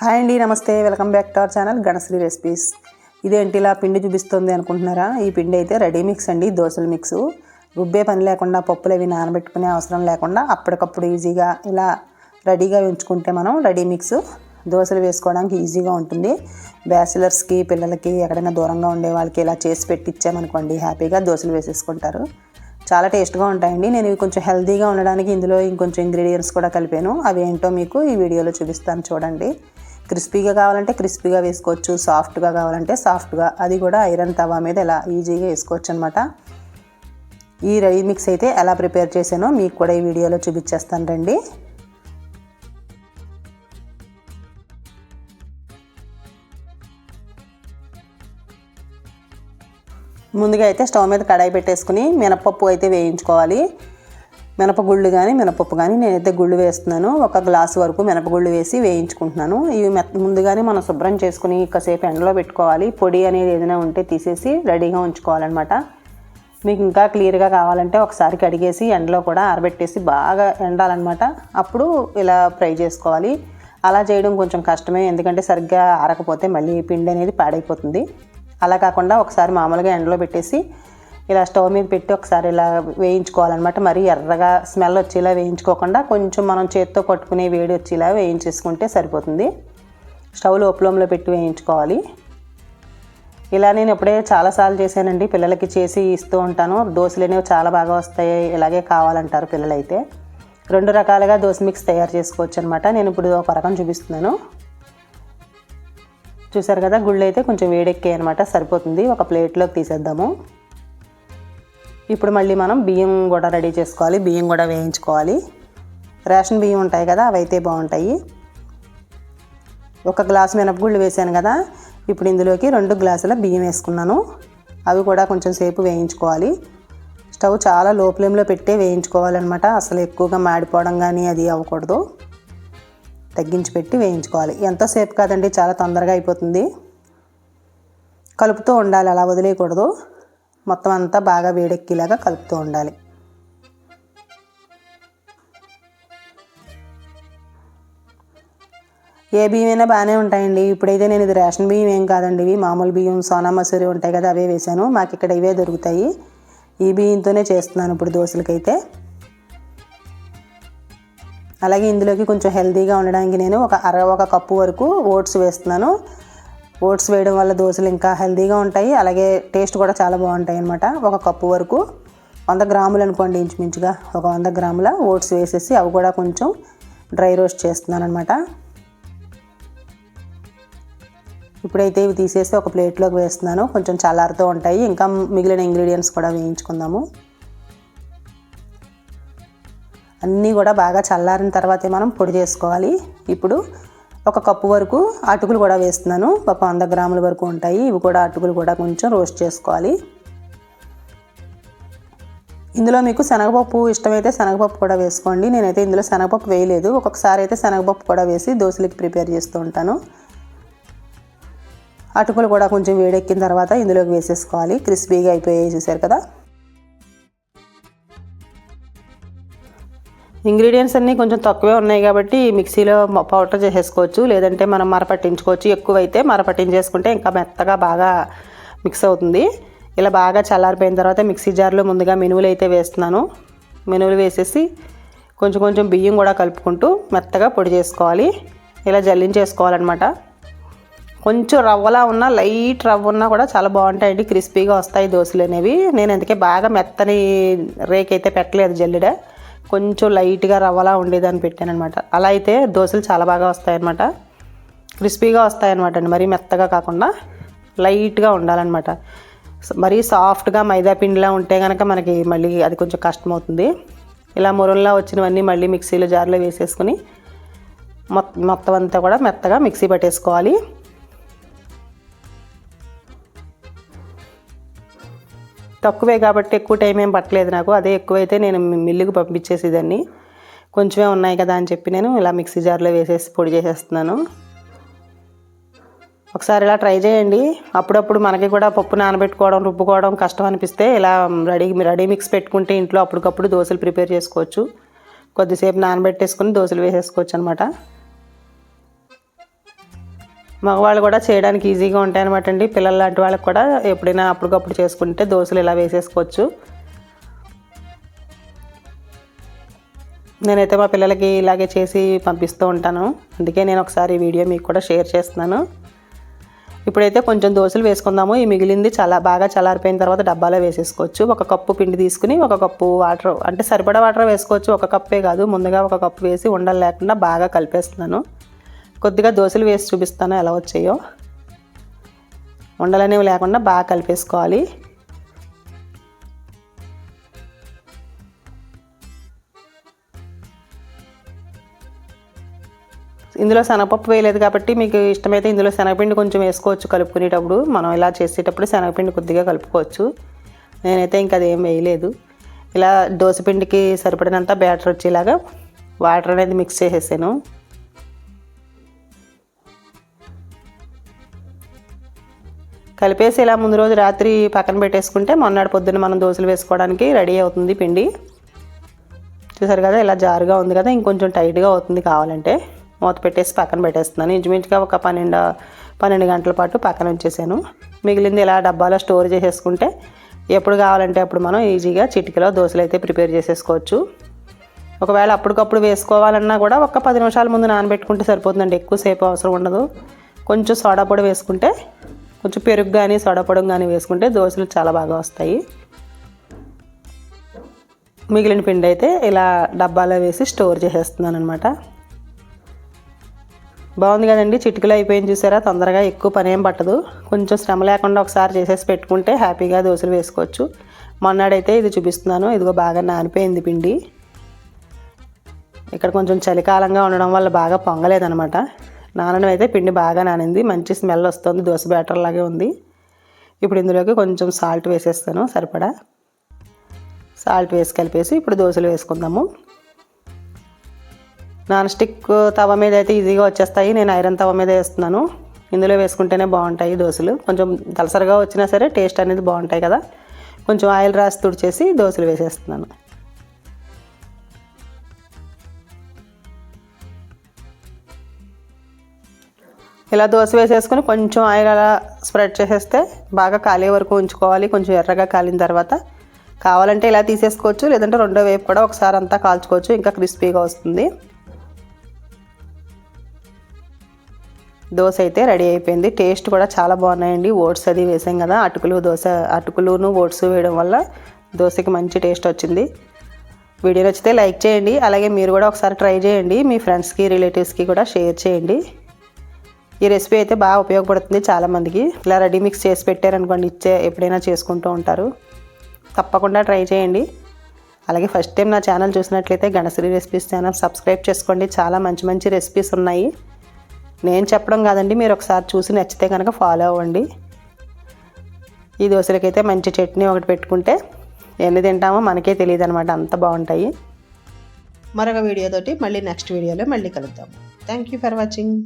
Hi అండి నమస్తే. Welcome back to our channel Ganashree recipes. ఇదేంటి ఇలా పిండి చూపిస్తుంది అనుకుంటున్నారా? ఈ పిండి అయితే రెడీ మిక్స్ అండి దోశల మిక్స్. రుబ్బే పని లేకుండా పప్పులు అవి నానబెట్టుకునే అవసరం లేకుండా అప్పటికప్పుడు ఈజీగా ఇలా రెడీగా ఉంచుకుంటే మనం రెడీ మిక్స్. దోశలు వేసుకోవడానికి ఈజీగా ఉంటుంది. బ్యాచిలర్స్కి పిల్లలకి ఎక్కడైనా దూరంగా ఉండే వాళ్ళకి ఇలా చేసి పెట్టి ఇచ్చామనుకోండి హ్యాపీగా దోశలు వేసేసుకుంటారు. చాలా టేస్ట్గా ఉంటాయండి. నేను ఇవి కొంచెం హెల్తీగా ఉండడానికి ఇందులో ఇంకొంచెం ఇంగ్రీడియంట్స్ కూడా కలిపాను. అవి ఏంటో మీకు ఈ వీడియోలో చూపిస్తాను చూడండి. క్రిస్పీగా కావాలంటే క్రిస్పీగా వేసుకోవచ్చు సాఫ్ట్గా కావాలంటే సాఫ్ట్గా. అది కూడా ఐరన్ తవా మీద ఇలా ఈజీగా వేసుకోవచ్చు అనమాట ఈ రెడీ మిక్స్ అయితే ఎలా ప్రిపేర్ చేశానో మీకు కూడా ఈ వీడియోలో చూపించేస్తాను రండి. ముందుగా అయితే స్టవ్ మీద కడాయి పెట్టేసుకుని మినపప్పు అయితే వేయించుకోవాలి. మినపగుళ్ళు కానీ మినపప్పు కానీ నేనైతే గుళ్ళు వేస్తున్నాను. ఒక గ్లాసు వరకు మినపగుళ్ళు వేసి వేయించుకుంటున్నాను. ఇవి మెత్త ముందుగానే మనం శుభ్రం చేసుకుని కాసేపు ఎండలో పెట్టుకోవాలి. పొడి అనేది ఏదైనా ఉంటే తీసేసి రెడీగా ఉంచుకోవాలన్నమాట. మీకు ఇంకా క్లియర్గా కావాలంటే ఒకసారి కడిగేసి ఎండలో కూడా ఆరబెట్టేసి బాగా ఎండాలన్నమాట. అప్పుడు ఇలా ఫ్రై చేసుకోవాలి. అలా చేయడం కొంచెం కష్టమే. ఎందుకంటే సరిగ్గా ఆరకపోతే మళ్ళీ పిండి అనేది పాడైపోతుంది. అలా కాకుండా ఒకసారి మామూలుగా ఎండలో పెట్టేసి ఇలా స్టవ్ మీద పెట్టి ఒకసారి ఇలా వేయించుకోవాలన్నమాట. మరీ ఎర్రగా స్మెల్ వచ్చేలా వేయించుకోకుండా కొంచెం మనం చేత్తో కొట్టుకునే వేడి వచ్చేలా వేయించేసుకుంటే సరిపోతుంది. స్టవ్ లోపలంలో పెట్టి వేయించుకోవాలి. ఇలా నేను ఇప్పుడే చాలాసార్లు చేశానండి. పిల్లలకి చేసి ఇస్తూ ఉంటాను. దోశలు అనేవి చాలా బాగా వస్తాయి. ఇలాగే కావాలంటారు పిల్లలైతే. రెండు రకాలుగా దోశ మిక్స్ తయారు చేసుకోవచ్చు అనమాట నేను ఇప్పుడు ఒక రకం చూపిస్తున్నాను. చూసారు కదా గుళ్ళు అయితే కొంచెం వేడెక్కాయి అనమాట సరిపోతుంది. ఒక ప్లేట్లోకి తీసేద్దాము. ఇప్పుడు మళ్ళీ మనం బియ్యం కూడా రెడీ చేసుకోవాలి బియ్యం కూడా వేయించుకోవాలి. రేషన్ బియ్యం ఉంటాయి కదా అవి అయితే బాగుంటాయి. ఒక గ్లాసు మినపగుళ్ళు వేసాను కదా ఇప్పుడు ఇందులోకి రెండు గ్లాసుల బియ్యం వేసుకున్నాను. అవి కూడా కొంచెం సేపు వేయించుకోవాలి. స్టవ్ చాలా లో ఫ్లేమ్లో పెట్టే వేయించుకోవాలన్నమాట అసలు ఎక్కువగా మాడిపోవడం కానీ అది అవ్వకూడదు. తగ్గించి పెట్టి వేయించుకోవాలి. ఎంతోసేపు కాదండి చాలా తొందరగా అయిపోతుంది. కలుపుతూ ఉండాలి అలా వదిలేయకూడదు. మొత్తం అంతా బాగా వేడెక్కేలాగా కలుపుతూ ఉండాలి. ఏ బియ్యం అయినా బాగానే ఉంటాయండి. ఇప్పుడైతే నేను ఇది రేషన్ బియ్యం ఏం కాదండి. ఇవి మామూలు బియ్యం సోనా మసూరి ఉంటాయి కదా అవే వేసాను మాకు ఇక్కడ ఇవే దొరుకుతాయి. ఈ బియ్యంతోనే చేస్తున్నాను ఇప్పుడు దోశలకైతే. అలాగే ఇందులోకి కొంచెం హెల్తీగా ఉండడానికి నేను ఒక అర ఒక కప్పు వరకు ఓట్స్ వేస్తున్నాను. ఓట్స్ వేయడం వల్ల దోశలు ఇంకా హెల్తీగా ఉంటాయి. అలాగే టేస్ట్ కూడా చాలా బాగుంటాయి అనమాట ఒక కప్పు వరకు వంద గ్రాములు అనుకోండి ఇంచుమించుగా. ఒక వంద గ్రాముల ఓట్స్ వేసేసి అవి కూడా కొంచెం డ్రై రోస్ట్ చేస్తున్నాను అనమాట ఇప్పుడైతే ఇవి తీసేసి ఒక ప్లేట్లోకి వేస్తున్నాను. కొంచెం చల్లారుతూ ఉంటాయి. ఇంకా మిగిలిన ఇంగ్రీడియంట్స్ కూడా వేయించుకుందాము. అన్నీ కూడా బాగా చల్లారిన తర్వాతే మనం పొడి చేసుకోవాలి. ఇప్పుడు ఒక కప్పు వరకు అటుకులు కూడా వేస్తున్నాను. ఒక వంద గ్రాముల వరకు ఉంటాయి. ఇవి కూడా అటుకులు కూడా కొంచెం రోస్ట్ చేసుకోవాలి. ఇందులో మీకు శనగపప్పు ఇష్టమైతే శనగపప్పు కూడా వేసుకోండి. నేనైతే ఇందులో శనగపప్పు వేయలేదు. ఒక్కొక్కసారి అయితే శనగపప్పు కూడా వేసి దోశలకి ప్రిపేర్ చేస్తూ ఉంటాను. అటుకులు కూడా కొంచెం వేడెక్కిన తర్వాత ఇందులోకి వేసేసుకోవాలి. క్రిస్పీగా అయిపోయాయి చూసారు కదా? ఇంగ్రీడియంట్స్ అన్నీ కొంచెం తక్కువే ఉన్నాయి కాబట్టి మిక్సీలో పౌడర్ చేసేసుకోవచ్చు. లేదంటే మనం మరపట్టించుకోవచ్చు ఎక్కువైతే మరపట్టించేసుకుంటే ఇంకా మెత్తగా బాగా మిక్స్ అవుతుంది. ఇలా బాగా చల్లారిపోయిన తర్వాత మిక్సీ జార్లో ముందుగా మినువులు అయితే వేస్తున్నాను. మినువులు వేసేసి కొంచెం కొంచెం బియ్యం కూడా కలుపుకుంటూ మెత్తగా పొడి చేసుకోవాలి. ఇలా జల్లించేసుకోవాలన్నమాట. కొంచెం రవ్వలా ఉన్న లైట్ రవ్వ ఉన్నా కూడా చాలా బాగుంటాయండి. క్రిస్పీగా వస్తాయి దోశలు అనేవి. నేను అందుకే బాగా మెత్తని రేక్ అయితే పెట్టలేదు జల్లిడ. కొంచెం లైట్గా రవ్వలా ఉండేదాన్ని పెట్టాను అనమాట అలా అయితే దోశలు చాలా బాగా వస్తాయన్నమాట. క్రిస్పీగా వస్తాయన్నమాట అండి. మరీ మెత్తగా కాకుండా లైట్గా ఉండాలన్నమాట. మరీ సాఫ్ట్గా మైదా పిండిలా ఉంటే కనుక మనకి మళ్ళీ అది కొంచెం కష్టమవుతుంది. ఇలా మురంలా వచ్చినవన్నీ మళ్ళీ మిక్సీలో జార్లో వేసేసుకుని మొత్తం అంతా కూడా మెత్తగా మిక్సీ పట్టేసుకోవాలి. తక్కువే కాబట్టి ఎక్కువ టైం ఏం పట్టలేదు నాకు. అదే ఎక్కువైతే నేను మిల్లుకు పంపించేసేదాన్ని కొంచెమే ఉన్నాయి కదా అని చెప్పి నేను ఇలా మిక్సీ జార్లో వేసేసి పొడి చేసేస్తున్నాను. ఒకసారి ఇలా ట్రై చేయండి. అప్పుడప్పుడు మనకి కూడా పప్పు నానబెట్టుకోవడం రుబ్బుకోవడం కష్టం అనిపిస్తే ఇలా రెడీ రెడీ మిక్స్ పెట్టుకుంటే ఇంట్లో అప్పటికప్పుడు దోశలు ప్రిపేర్ చేసుకోవచ్చు. కొద్దిసేపు నానబెట్టేసుకుని దోశలు వేసేసుకోవచ్చు అనమాట మగవాళ్ళు కూడా చేయడానికి ఈజీగా ఉంటాయి అనమాట అండి. పిల్లలు లాంటి వాళ్ళకి కూడా ఎప్పుడైనా అప్పటికప్పుడు చేసుకుంటే దోశలు ఇలా వేసేసుకోవచ్చు. నేనైతే మా పిల్లలకి ఇలాగే చేసి పంపిస్తూ ఉంటాను. అందుకే నేను ఒకసారి వీడియో మీకు కూడా షేర్ చేస్తున్నాను. ఇప్పుడైతే కొంచెం దోశలు వేసుకుందాము. ఈ మిగిలింది చాలా బాగా చల్లారిపోయిన తర్వాత డబ్బాలో వేసేసుకోవచ్చు. ఒక కప్పు పిండి తీసుకుని ఒక కప్పు వాటర్ అంటే సరిపడా వాటర్ వేసుకోవచ్చు. ఒక కప్పే కాదు ముందుగా ఒక కప్పు వేసి ఉండలు లేకుండా బాగా కలిపేస్తున్నాను. కొద్దిగా దోశలు వేసి చూపిస్తాను ఎలా వచ్చాయో. ఉండలనేవి లేకుండా బాగా కలిపేసుకోవాలి. ఇందులో శనగపప్పు వేయలేదు కాబట్టి మీకు ఇష్టమైతే ఇందులో శనగపిండి కొంచెం వేసుకోవచ్చు కలుపుకునేటప్పుడు. మనం ఇలా చేసేటప్పుడు శనగపిండి కొద్దిగా కలుపుకోవచ్చు. నేనైతే ఇంకా అదేం వేయలేదు. ఇలా దోశపిండికి సరిపడినంత బ్యాటర్ వచ్చేలాగా వాటర్ అనేది మిక్స్ చేసేసాను. కలిపేసి ఇలా ముందు రోజు రాత్రి పక్కన పెట్టేసుకుంటే మొన్నటి పొద్దున్న మనం దోశలు వేసుకోవడానికి రెడీ అవుతుంది పిండి. చూసారు కదా ఇలా జారుగా ఉంది కదా ఇంకొంచెం టైట్గా అవుతుంది కావాలంటే. మూత పెట్టేసి పక్కన పెట్టేస్తున్నాను. ఇంచుమించుగా ఒక పన్నెండు పన్నెండు గంటల పాటు పక్కన ఉంచేసాను. మిగిలింది ఇలా డబ్బాలో స్టోర్ చేసేసుకుంటే ఎప్పుడు కావాలంటే అప్పుడు మనం ఈజీగా చిటికలో దోశలు అయితే ప్రిపేర్ చేసేసుకోవచ్చు. ఒకవేళ అప్పటికప్పుడు వేసుకోవాలన్నా కూడా ఒక పది నిమిషాల ముందు నానబెట్టుకుంటే సరిపోతుందండి. ఎక్కువసేపు అవసరం ఉండదు. కొంచెం సోడా పొడి వేసుకుంటే కొంచెం పెరుగు కానీ సొడపడం కానీ వేసుకుంటే దోశలు చాలా బాగా వస్తాయి. మిగిలిన పిండి అయితే ఇలా డబ్బాలో వేసి స్టోర్ చేసేస్తున్నాను అనమాట బాగుంది కదండి చిటికలు అయిపోయింది చూసారా? తొందరగా ఎక్కువ పని ఏం పట్టదు. కొంచెం శ్రమ లేకుండా ఒకసారి చేసేసి పెట్టుకుంటే హ్యాపీగా దోశలు వేసుకోవచ్చు. మొన్నాడైతే ఇది చూపిస్తున్నాను. ఇదిగో బాగా నానిపోయింది పిండి. ఇక్కడ కొంచెం చలికాలంగా ఉండడం వల్ల బాగా పొంగలేదనమాట నానడం అయితే పిండి బాగా నానింది. మంచి స్మెల్ వస్తుంది. దోశ బ్యాటర్ లాగే ఉంది. ఇప్పుడు ఇందులోకి కొంచెం సాల్ట్ వేసేస్తాను. సరిపడా? సాల్ట్ వేసి కలిపేసి ఇప్పుడు దోశలు వేసుకుందాము. నాన్ స్టిక్ తవ మీద అయితే ఈజీగా వచ్చేస్తాయి. నేను ఐరన్ తవ మీద వేస్తున్నాను. ఇందులో వేసుకుంటేనే బాగుంటాయి దోశలు. కొంచెం దలసరిగా వచ్చినా సరే టేస్ట్ అనేది బాగుంటాయి కదా. కొంచెం ఆయిల్ రాసి తుడిచేసి దోశలు వేసేస్తున్నాను. ఇలా దోశ వేసేసుకొని కొంచెం ఆయిల్ అలా స్ప్రెడ్ చేసేస్తే బాగా కాలే వరకు ఉంచుకోవాలి. కొంచెం ఎర్రగా కాలిన తర్వాత కావాలంటే ఇలా తీసేసుకోవచ్చు. లేదంటే రెండో వైపు కూడా ఒకసారి అంతా కాల్చుకోవచ్చు. ఇంకా క్రిస్పీగా వస్తుంది. దోశ అయితే రెడీ అయిపోయింది. టేస్ట్ కూడా చాలా బాగున్నాయండి. ఓట్స్ అది వేసాం కదా. అటుకులు దోశ అటుకులును ఓట్స్ వేయడం వల్ల దోశకి మంచి టేస్ట్ వచ్చింది. వీడియో నచ్చితే లైక్ చేయండి. అలాగే మీరు కూడా ఒకసారి ట్రై చేయండి. మీ ఫ్రెండ్స్కి రిలేటివ్స్కి కూడా షేర్ చేయండి. ఈ రెసిపీ అయితే బాగా ఉపయోగపడుతుంది చాలామందికి. ఇలా రెడీ మిక్స్ చేసి పెట్టారనుకోండి ఇచ్చే ఎప్పుడైనా చేసుకుంటూ ఉంటారు. తప్పకుండా ట్రై చేయండి. అలాగే ఫస్ట్ టైం నా ఛానల్ చూసినట్లయితే గణశ్రీ రెసిపీస్ ఛానల్ సబ్స్క్రైబ్ చేసుకోండి. చాలా మంచి మంచి రెసిపీస్ ఉన్నాయి. నేను చెప్పడం కాదండి మీరు ఒకసారి చూసి నచ్చితే కనుక ఫాలో అవ్వండి. ఈ దోశలకైతే మంచి చట్నీ ఒకటి పెట్టుకుంటే ఎన్ని తింటామో మనకే తెలియదు అనమాట అంత బాగుంటాయి. మరొక వీడియోతోటి మళ్ళీ నెక్స్ట్ వీడియోలో మళ్ళీ కలుద్దాం. Thank you for watching